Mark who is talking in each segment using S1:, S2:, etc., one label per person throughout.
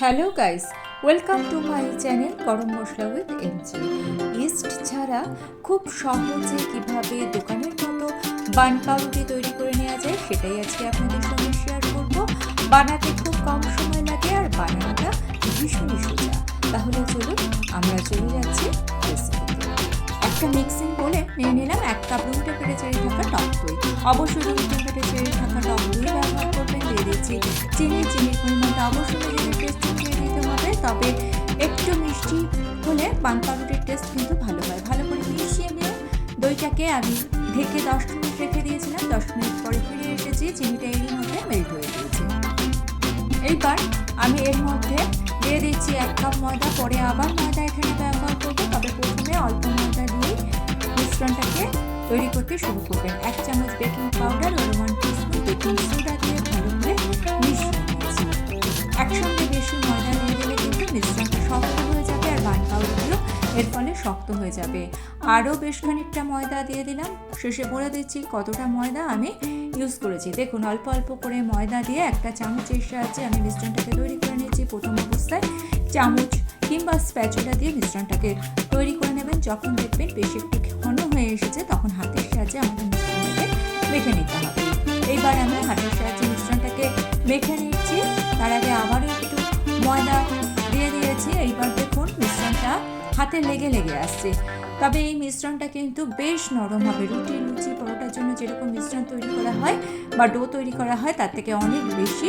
S1: Hello guys welcome to my channel Garam Masala with MG east ছাড়া খুব সহজে কীভাবে দোকানের মতো বান পাউরুটি তৈরি করে নেওয়া যায় সেটাই আজকে আপনাদের সঙ্গে শেয়ার করব। বানাতে খুব কম সময় লাগে আর বানানোটা ভীষণই সোজা। তাহলে চলুন, আমরা চলে যাচ্ছি একটা মিক্সিং বলে নিয়ে নিলাম এক কাপ রুম টেম্পারেচারে থাকা টক দই। অবশ্যই রুম টেম্পারেচারে থাকা টক দই ব্যবহার করবেন। দিয়ে দিচ্ছি চিনি, চিনির পরিমাণটা অবশ্যই হবে একটু মিষ্টি হলে পান পাউরুটির টেস্ট কিন্তু ভালো হয়। ভালো করে মিশিয়ে নিয়ে দইটাকে আমি ঢেকে দশ মিনিট রেখে দিয়েছিলাম। দশ মিনিট পরে ফিরে এসেছি, চিনিটা এরই মধ্যে মেল্ট হয়ে গিয়েছে। এইবার আমি এর মধ্যে দিয়ে দিচ্ছি এক কাপ ময়দা। পরে আবার ময়দা এখানে ব্যবহার করব। তবে প্রথমে অল্প ময়দা দিয়ে মিশ্রণটাকে তৈরি করতে শুরু করবেন। এক চামচ বেকিং পাউডার আর ওয়ান টিস্পুন বেকিং সোডা দিয়ে ভালো করে মিশিয়ে একসঙ্গে বেশি শক্ত হয়ে যাবে। আরও বেশ খানিকটা ময়দা দিয়ে দিলাম। শেষে বলে দিচ্ছি কতটা ময়দা আমি ইউজ করেছি। দেখুন, অল্প অল্প করে ময়দা দিয়ে একটা চামচের সাহায্যে আমি মিশ্রণটাকে তৈরি করে নিয়েছি। প্রথম অবস্থায় চামচ কিংবা স্প্যাচুলা দিয়ে মিশ্রণটাকে তৈরি করে নেবেন। যখন দেখবেন বেশি একটু ঘন হয়ে এসেছে, তখন হাতের সাহায্যে আমাদের মিশ্রণটাকে মেখে নিতে হবে। এইবার আমি হাতের সাহায্যে মিশ্রণটাকে মেখে নিচ্ছি। তার আগে আবারও একটু হাতে লেগে লেগে আসছে। তবে এই মিশ্রণটা কিন্তু বেশ নরম হবে। রুটি, লুচি, পরোটার জন্য যেরকম মিশ্রণ তৈরি করা হয় বা ডো তৈরি করা হয়, তার থেকে অনেক বেশি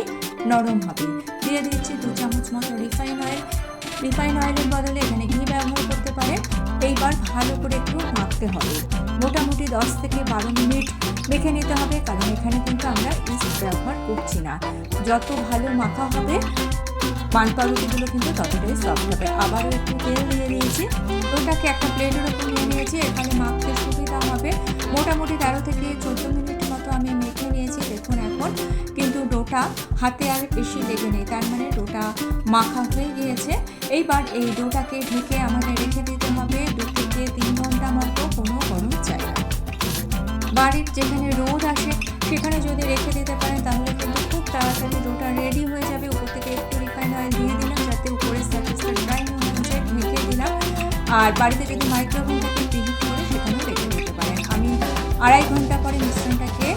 S1: নরম হবে। দিয়ে দিচ্ছি দু চামচ মতো রিফাইন অয়েল। রিফাইন অয়েলের বদলে এখানে ঘি ব্যবহার করতে পারেন। এইবার ভালো করে একটু মাখতে হবে। মোটামুটি দশ থেকে বারো মিনিট মেখে নিতে হবে, কারণ এখানে কিন্তু আমরা ইস্ট ব্যবহার করছি না। যত ভালো মাখা হবে পান পাউরুটিগুলো কিন্তু ততটাই সফট হবে। আবারও একটু তেল দিয়ে দিয়েছি। ওটাকে একটা প্লেটের উপর নিয়ে নিয়েছি। এখানে মাখতে সুবিধা হবে। মোটামুটি তেরো থেকে চোদ্দ মিনিট মতো আমি মেখে নিয়েছি দেখুন এখন। কিন্তু ডোটা হাতে আর বেশি লেগে নেই। তার মানে ডোটা মাখা হয়ে গিয়েছে। এইবার এই ডোটাকে ঢেকে আমাদের রেখে দিতে হবে দু থেকে তিন ঘণ্টা মতো কোনো গরম জায়গা বাড়ির যেখানে রোদ আসে, সেখানে যদি রেখে দিতে পারেন, তাহলে কিন্তু খুব তাড়াতাড়ি ডোটা রেডি হয়ে যাবে। আর বাড়িতে যদি মাইক্রোওভেন থাকে প্রিহিট করে সেখানেও রেখে দিতে পারেন আমি আড়াই ঘণ্টা পরে মিশ্রণটাকে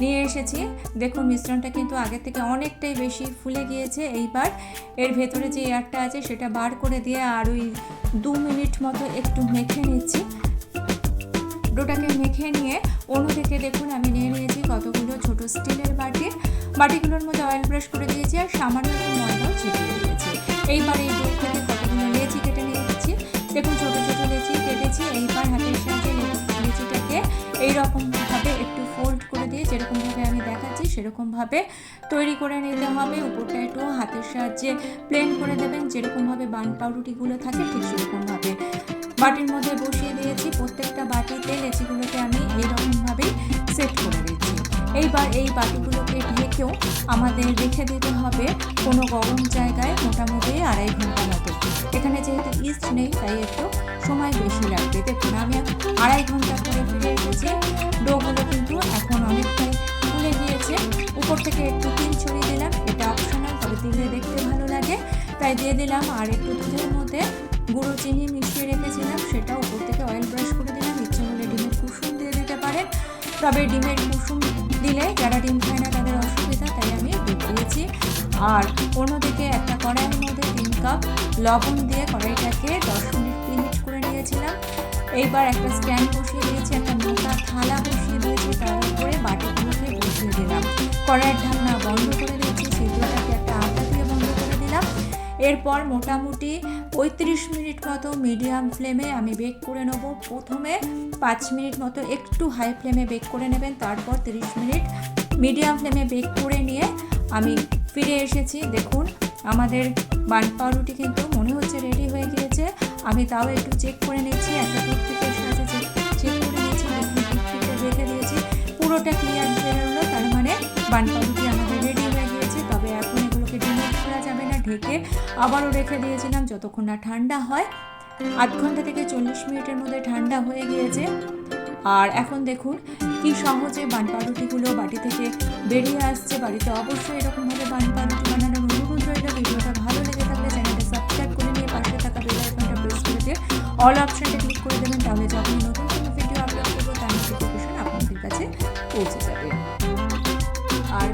S1: নিয়ে এসেছি। দেখুন, মিশ্রণটা কিন্তু আগের থেকে অনেকটাই বেশি ফুলে গিয়েছে। এইবার এর ভেতরে যে এয়ারটা আছে সেটা বার করে দিয়ে আর ওই দু মিনিট মতো একটু মেখে নিচ্ছি। ডোটাকে মেখে নিয়ে অন্য থেকে দেখুন, আমি নিয়ে নিয়েছি কতগুলো ছোট স্টিলের বাটি। বাটিগুলোর মধ্যে অয়েল ব্রাশ করে দিয়েছি আর সামান্য একটু ময়দাও ছিটিয়ে দিয়েছি। এইবার এই কেটেছি এইবার হাতের সাহায্যে লেচিটাকে এইরকমভাবে একটু ফোল্ড করে দিয়ে যেরকমভাবে আমি দেখাচ্ছি, সেরকমভাবে তৈরি করে নিতে হবে। উপরটা একটু হাতের সাহায্যে প্লেন করে দেবেন, যেরকমভাবে বান পাউরুটিগুলো থাকে, ঠিক সেরকমভাবে। বাটির মধ্যে বসিয়ে দিয়েছি, প্রত্যেকটা বাটিতে লেচিগুলোকে আমি এইরকমভাবেই সেট করে দিচ্ছি। এইবার এই বাটিগুলোকে ঢেকেও আমাদের রেখে দিতে হবে কোনো গরম জায়গায় মোটামুটি আড়াই ঘণ্টা মতো। এখানে যেহেতু ইস্ট নেই, তাই একটু সময় বেশি লাগবে। দেখুন, আমি আড়াই ঘণ্টা করে ফিরে এসেছি। ডোগুলো কিন্তু এখন অনেকটাই ফুলে গিয়েছে। উপর থেকে একটু তিল ছড়িয়ে দিলাম, এটা অপশনাল তবে দিলে দেখতে ভালো লাগে। তাই দিয়ে দিলাম, আর একটু দুধের মধ্যে গুঁড়ো চিনি মিশিয়ে রেখেছিলাম সেটা উপর থেকে অয়েল ব্রাশ করে দিলাম। ইচ্ছে হলে ডিমের কুসুম দিয়ে দিতে পারেন। তবে ডিমের কুসুম দিলে যারা ডিম খায় না তাই আমি দুধ দিয়েছি। আর অন্যদিকে একটা কড়াইয়ের মধ্যে তিন কাপ লবণ দিয়ে কড়াইটাকে দশ মিনিট প্রিহিট করে নিয়েছিলাম। এইবার একটা স্ট্যান্ড বসিয়ে দিয়েছি, একটা মোটা থালা বসিয়ে দিয়েছি, তার উপরে বাটিগুলোকে বসিয়ে দিলাম। কড়াইয়ের ঢাকনা বন্ধ করে দিয়েছি ছিদ্রটাকে একটা আটা দিয়ে বন্ধ করে দিলাম। এরপর মোটামুটি পঁয়ত্রিশ মিনিট মতো মিডিয়াম ফ্লেমে আমি বেক করে নেব। প্রথমে পাঁচ মিনিট মতো একটু হাই ফ্লেমে বেক করে নেবেন, তারপর তিরিশ মিনিট মিডিয়াম ফ্লেমে বেক করে নিয়ে আমি ফিরে এসেছি। দেখুন, আমাদের বান পাউরুটি কিন্তু মনে হচ্ছে রেডি হয়ে গিয়েছে। আমি তাও একটু চেক করে নিচ্ছি, একটা টুথপিকের সাথে চেক করে নিয়েছি দেখুন রেখে দিয়েছি। পুরোটা ক্লিয়ার বেরোলো তার মানে বান পাউরুটি আমাদের রেডি হয়ে গিয়েছে। তবে এখন এগুলোকে ডিমোট করা যাবে না, ঢেকে আবারও রেখে দিয়েছিলাম যতক্ষণ না ঠান্ডা হয়। আধ ঘণ্টা থেকে চল্লিশ মিনিটের মধ্যে ঠান্ডা হয়ে গিয়েছে। আর এখন দেখুন কি সহজে বানপাউরুটিগুলো বাটি থেকে বেরিয়ে আসছে? বাড়িতে অবশ্যই এরকমভাবে বানপাউরুটি বানানোর অনুরোধ রইল। ভিডিওটা ভালো লেগে থাকলে চ্যানেলটা সাবস্ক্রাইব করে নিয়ে পাশে থাকা বেল আইকনটা প্রেস করে দিয়ে অল অপশনটা ক্লিক করে দেবেন, তাহলে যখন নতুন কোনো ভিডিও আপলোড করব, তার নোটিফিকেশন আপনাদের কাছে পৌঁছে যাবে। আর